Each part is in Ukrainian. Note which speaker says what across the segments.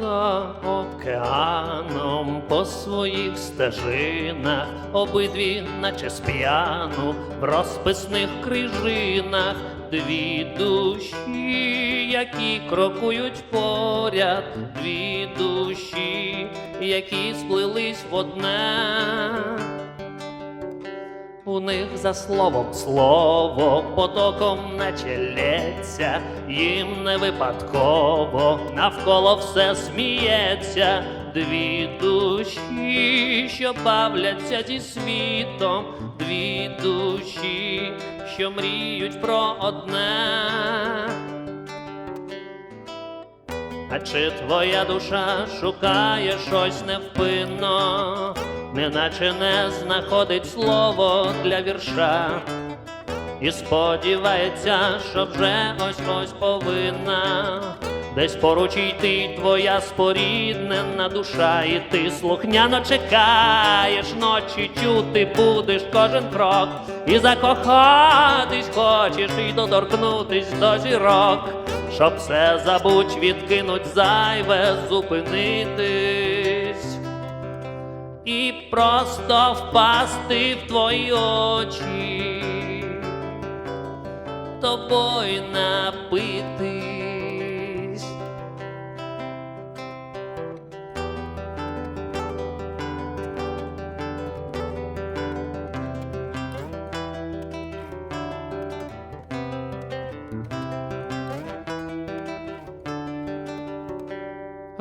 Speaker 1: за океаном по своїх стежинах, обидві, наче сп'яну, в розписних крижинах, дві душі, які крокують поряд, дві душі, які сплились в одне. У них за словом слово потоком наче лється, їм не випадково навколо все сміється, дві душі, що бавляться зі світом, дві душі, що мріють про одне. А чи твоя душа шукає щось невпинно, неначе не знаходить слово для вірша, і сподівається, що вже ось ось повинна. Десь поруч йти твоя споріднена душа, і ти слухняно чекаєш ночі, чути будеш кожен крок, і закохатись хочеш, і доторкнутись до зірок. Щоб все забудь, відкинуть зайве, зупинитись і просто впасти в твої очі, тобою напитись.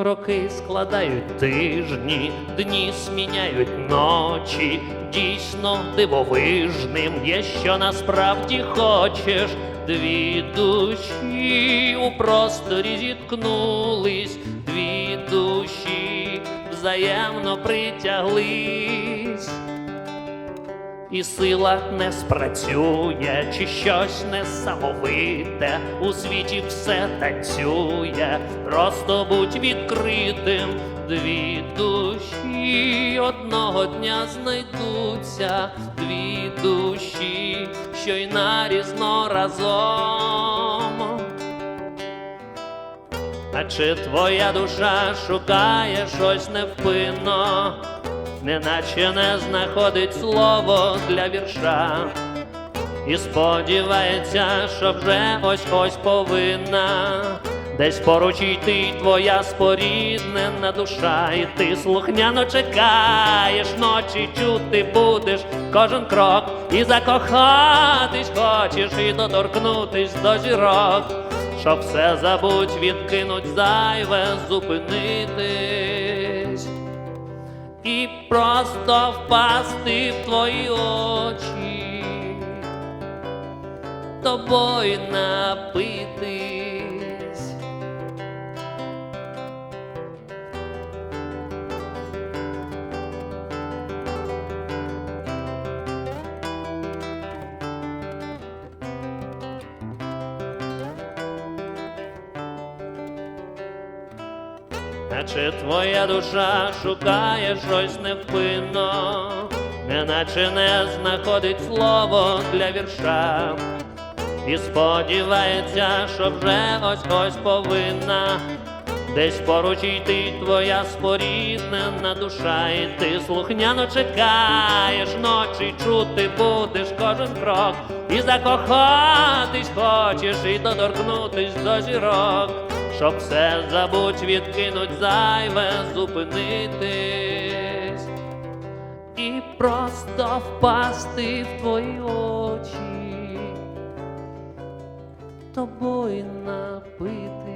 Speaker 1: Роки складають тижні, дні сміняють ночі. Дійсно дивовижним є, що насправді хочеш. Дві душі у просторі зіткнулись, дві душі взаємно притяглись. І сила не спрацює, чи щось несамовите, у світі все танцює, просто будь відкритим, дві душі одного дня знайдуться, дві душі, що й нарізно разом. А чи твоя душа шукає щось невпинно, неначе не знаходить слово для вірша, і сподівається, що вже ось ось повинна. Десь поруч йти твоя споріднена душа, і ти слухняно чекаєш ночі, чути будеш кожен крок, і закохатись хочеш, і доторкнутись до зірок. Щоб все забудь, відкинуть зайве, зупинитись і просто впасти в твої очі, тобою напитись. А чи твоя душа шукає щось невпинно, неначе не знаходить слово для вірша, і сподівається, що вже ось ось повинна десь поруч йти твоя споріднена душа, і ти слухняно чекаєш ночі, чути будеш кожен крок, і закохатись хочеш, і доторкнутись до зірок щоб все забудь, відкинуть зайве, зупинитись і просто впасти в твої очі, тобою напити.